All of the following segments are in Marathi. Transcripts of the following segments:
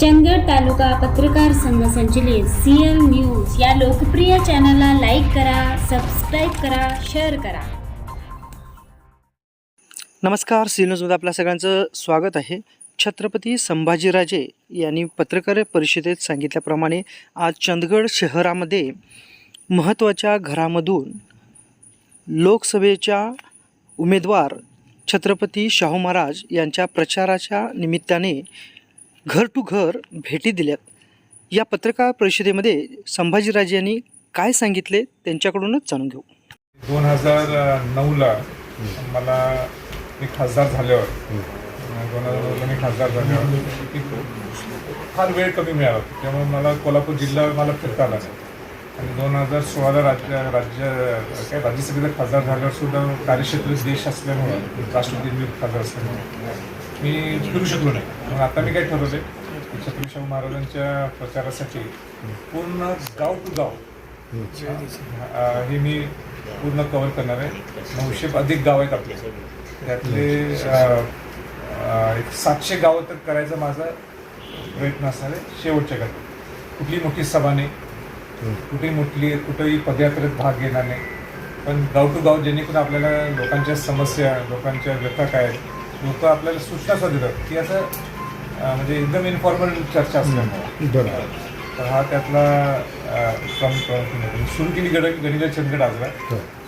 चंदगड तालुका पत्रकार संघ संचलित सीएल न्यूज या लोकप्रिय चॅनलला लाईक करा सबस्क्राईब करा शेअर करा. नमस्कार सी न्यूजमध्ये आपल्या सगळ्यांचं स्वागत आहे. छत्रपती संभाजीराजे यांनी पत्रकार परिषदेत सांगितल्याप्रमाणे आज चंदगड शहरामध्ये महत्त्वाच्या घरामधून लोकसभेच्या उमेदवार छत्रपती शाहू महाराज यांच्या प्रचाराच्या निमित्ताने घर टू घर भेटी दिल्यात या पत्रकार परिषदेमध्ये संभाजीराजे यांनी काय सांगितले त्यांच्याकडूनच जाणून घेऊ. दोन हजार नऊला मला मी खासदार झाल्यावर दोन हजार नऊला मी खासदार झाल्यावर फार वेळ कमी मिळाला होता. त्यामुळे मला कोल्हापूर जिल्हा मला फिरता आला नाही. आणि दोन हजार सोळाला राज्य राज्य काय राज्यसभेचा खासदार झाल्यावर सुद्धा कार्यक्षेत्र देश असल्यामुळे राष्ट्रपती नियुक्त खासदार असल्यामुळे मी फिरू शकलो नाही. म्हणून आता मी काय ठरवलं आहे छत्रपती शाहू महाराजांच्या प्रचारासाठी पूर्ण गाव टू गाव हे मी पूर्ण कव्हर करणार आहे. नऊशे अधिक गाव आहेत आपले. त्यातले एक सातशे गावं तर करायचा माझा प्रयत्न असणार आहे शेवटच्या गावी कुठली मोठी सभा नाही. कुठेही मोठी कुठेही पदयात्रेत भाग घेणार नाही. पण गाव टू गाव जेणेकरून आपल्याला लोकांच्या समस्या लोकांच्या व्यथा काय आहेत लोक आपल्याला सूचना देतात. की असं म्हणजे एकदम इन्फॉर्मल चर्चा असल्यामुळे. तर हा त्यातला अ, प्रमुख प्रमुख मुद्दा. मी सुरू केली गड गणिता चंदगड आजला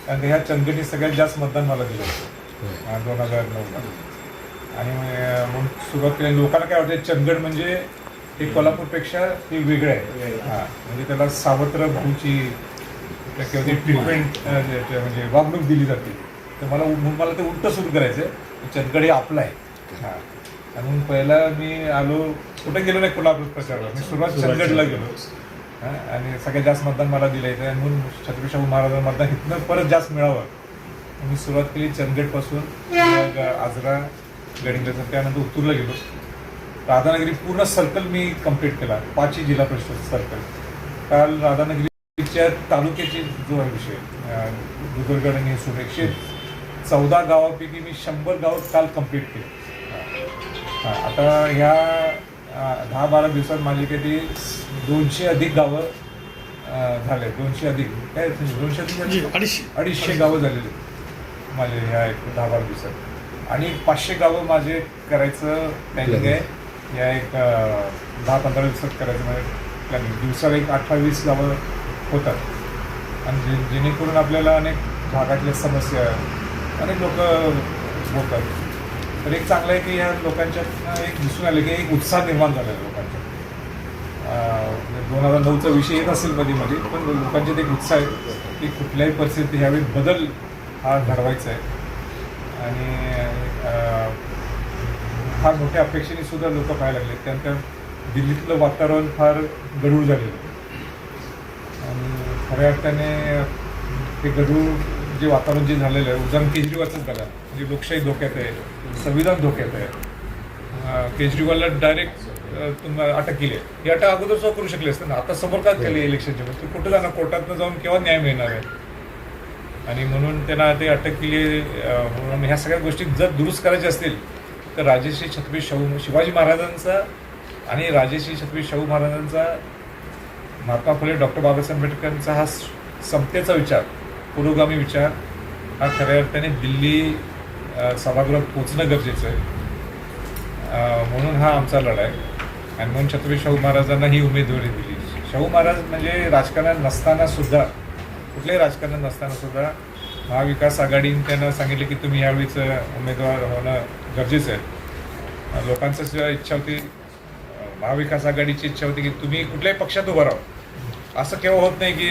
कारण ह्या चंदगडनी सगळ्यात जास्त मतदान मला दिलं होतं. दोन हजार नऊला आणि मग सुरुवात केली. लोकांना काय वाटतं चंदगड म्हणजे हे कोल्हापूरपेक्षा हे वेगळं आहे. हां. म्हणजे त्याला सावत्र भाऊची किंवा ती ट्रीटमेंट म्हणजे वागणूक दिली जाते. तर मला मला ते उलटं सुरू करायचं आहे चंदगड हे आपलं आहे. हां. आणि म्हणून पहिला मी आलो कुठे गेलो नाही कोल्हापूर प्रचाराला. मी सुरुवात चंदगडला गेलो. हा, आणि सगळ्यात जास्त मतदान मला दिलं इथं. आणि म्हणून छत्रपती शाहू महाराजांना मतदान इथनं परत जास्त मिळावं. मी सुरुवात केली चंदगडपासून. मग आजरा गडिंग्लजचा त्यानंतर उत्तूरला गेलो. राधानगरी पूर्ण सर्कल मी कंप्लीट केला. पाचही जिल्हा परिषद सर्कल काल राधानगरीच्या तालुक्याची जो आहे विषय दुधरगड आणि एकशे चौदा गावापैकी मी शंभर गाव काल कंप्लीट केली. आता ह्या दहा बारा दिवसात माझी काही दोनशे अधिक गावं झाले दोनशे अधिक. काय दोनशे अधिक? अडीचशे. अडीचशे गावं झालेली. माझे ह्या एक दहा बारा दिवसात. आणि पाचशे गावं माझे करायचं प्लॅनिंग आहे. या एक दहा पंधरा दिवसात करायचं माझे प्लॅनिंग दिवसाला एक अठ्ठावीस गावं होतात. आणि जे जेणेकरून आपल्याला अनेक भागातल्या समस्या अनेक लोक बोलतात तर एक चांगलं आहे की या लोकांच्या एक दिसून आलं की एक उत्साह निर्माण झाला आहे लोकांच्या दोन हजार नऊचा विषय येत असेल मध्ये मध्ये पण लोकांच्यात एक उत्साह आहे की कुठल्याही परिस्थितीत ह्यावेळी बदल हा घडवायचा आहे. आणि फार मोठ्या अपेक्षेने सुद्धा लोक पाहायला लागले त्यानंतर दिल्लीतलं वातावरण फार गढूळ झालेलं आणि खऱ्या अर्थाने ते गढूळ जे वातावरण जे झालेलं आहे उदाहरण केजरीवालचंच बघा म्हणजे लोकशाही धोक्यात आहे संविधान धोक्यात आहे. केजरीवालला डायरेक्ट तुम्हाला अटक केली आहे. ही अटक अगोदर सुद्धा करू शकले असते ना. आता समोर का केली इलेक्शनच्या वेळेस? ते कुठं जाणार? कोर्टातनं जाऊन केव्हा न्याय मिळणार आहे? आणि म्हणून त्यांना ते अटक केली म्हणून ह्या सगळ्या गोष्टी जर दुरुस्त करायच्या असतील तर राजेश्री छत्रपती शाहू शिवाजी महाराजांचा आणि राजेश्री छत्रपती शाहू महाराजांचा महात्मा फुले डॉक्टर बाबासाहेब आंबेडकरांचा हा समतेचा विचार. पुरोगामी विचार हा खऱ्या अर्थाने दिल्ली सभागृहात पोचणं गरजेचं आहे. म्हणून हा आमचा लढा आहे आणि म्हणून छत्रपती शाहू महाराजांना ही उमेदवारी दिली. शाहू महाराज म्हणजे राजकारणात नसताना सुद्धा कुठल्याही राजकारणात नसताना सुद्धा महाविकास आघाडीने त्यांना सांगितले की तुम्ही यावेळीच उमेदवार होणं गरजेचं आहे. लोकांचं इच्छा होती महाविकास आघाडीची इच्छा होती की तुम्ही कुठल्याही पक्षात उभं राहा. असं केव्हा होत नाही की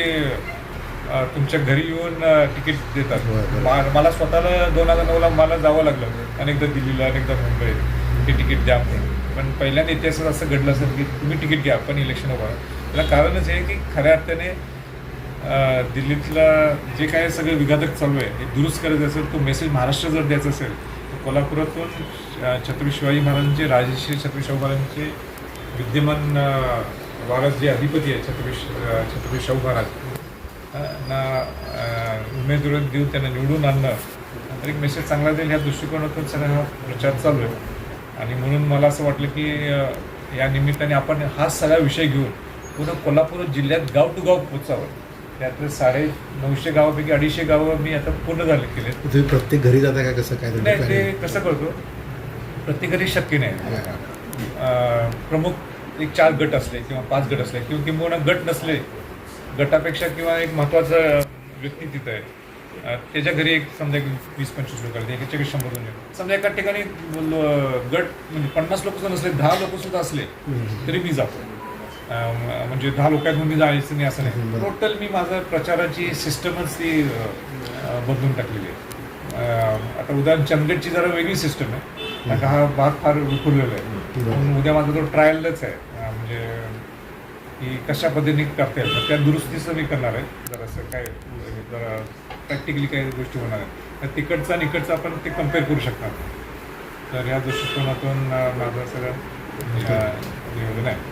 तुमच्या घरी येऊन तिकीट देतात. मा- मला स्वतःला दोन हजार नऊला मला जावं लागलं. अनेकदा दिल्लीला अनेकदा मुंबईत. हे तिकीट द्या पण पहिल्यांदा इतिहासात असं घडलं असेल की तुम्ही तिकीट घ्या पण इलेक्शन उभा त्याला कारणच हे की खऱ्या अर्थाने दिल्लीतला जे काय सगळं विघातक चालू आहे हे दुरुस्त करायचं असेल तो मेसेज महाराष्ट्र जर द्यायचा असेल तर कोल्हापुरातून छत्रपती शिवाजी महाराजांचे राजेश्री छत्रपती शाहू महाराजांचे विद्यमान महाराज जे अधिपती आहे छत्रपती छत्रपती शाहू महाराज ना उमेदवारी देऊन त्यांना निवडून आणणं. तर एक मेसेज चांगला देईल ह्या दृष्टिकोनातून सगळा हा प्रचार चालू आहे. आणि म्हणून मला असं वाटलं की या निमित्ताने आपण हा सगळा विषय घेऊन पूर्ण कोल्हापूर जिल्ह्यात गाव टू गाव पोचावं त्यातले साडे नऊशे गावापैकी अडीचशे गावं मी आता पूर्ण झाले केलेत. तुम्ही प्रत्येक घरी जाता का कसं काय नाही ते? कसं करतो? प्रत्येक घरी शक्य नाही. प्रमुख एक चार गट असले किंवा पाच गट असले किंवा किंवा गट नसले गटापेक्षा किंवा एक महत्त्वाचा व्यक्ती तिथं आहे. त्याच्या घरी एक समजा एक वीस पंचवीस लोक आले त्याच्याकडे शंभर दोन. समजा एका ठिकाणी गट म्हणजे पन्नास लोक सुद्धा नसले दहा लोक सुद्धा असले तरी मी जातो. म्हणजे दहा लोकांत मी जायचं नाही असं नाही. टोटल मी माझं प्रचाराची सिस्टमच ती बदलून टाकलेली आहे. आता उदाहरण चंदगडची जरा वेगळी सिस्टम आहे. हा भाग फार विखुरलेला आहे. उद्या माझा तो ट्रायलच आहे. म्हणजे की कशा पद्धतीने करता येईल तर त्या दुरुस्तीचं मी करणार आहे. जरासं काय म्हणजे जरा प्रॅक्टिकली काही गोष्टी होणार आहेत. तर तिकडचं आणि इकडचं आपण ते कंपेअर करू शकणार. तर ह्या दृष्टिकोनातून माझं सगळं नियोजन म्हणजे, आहे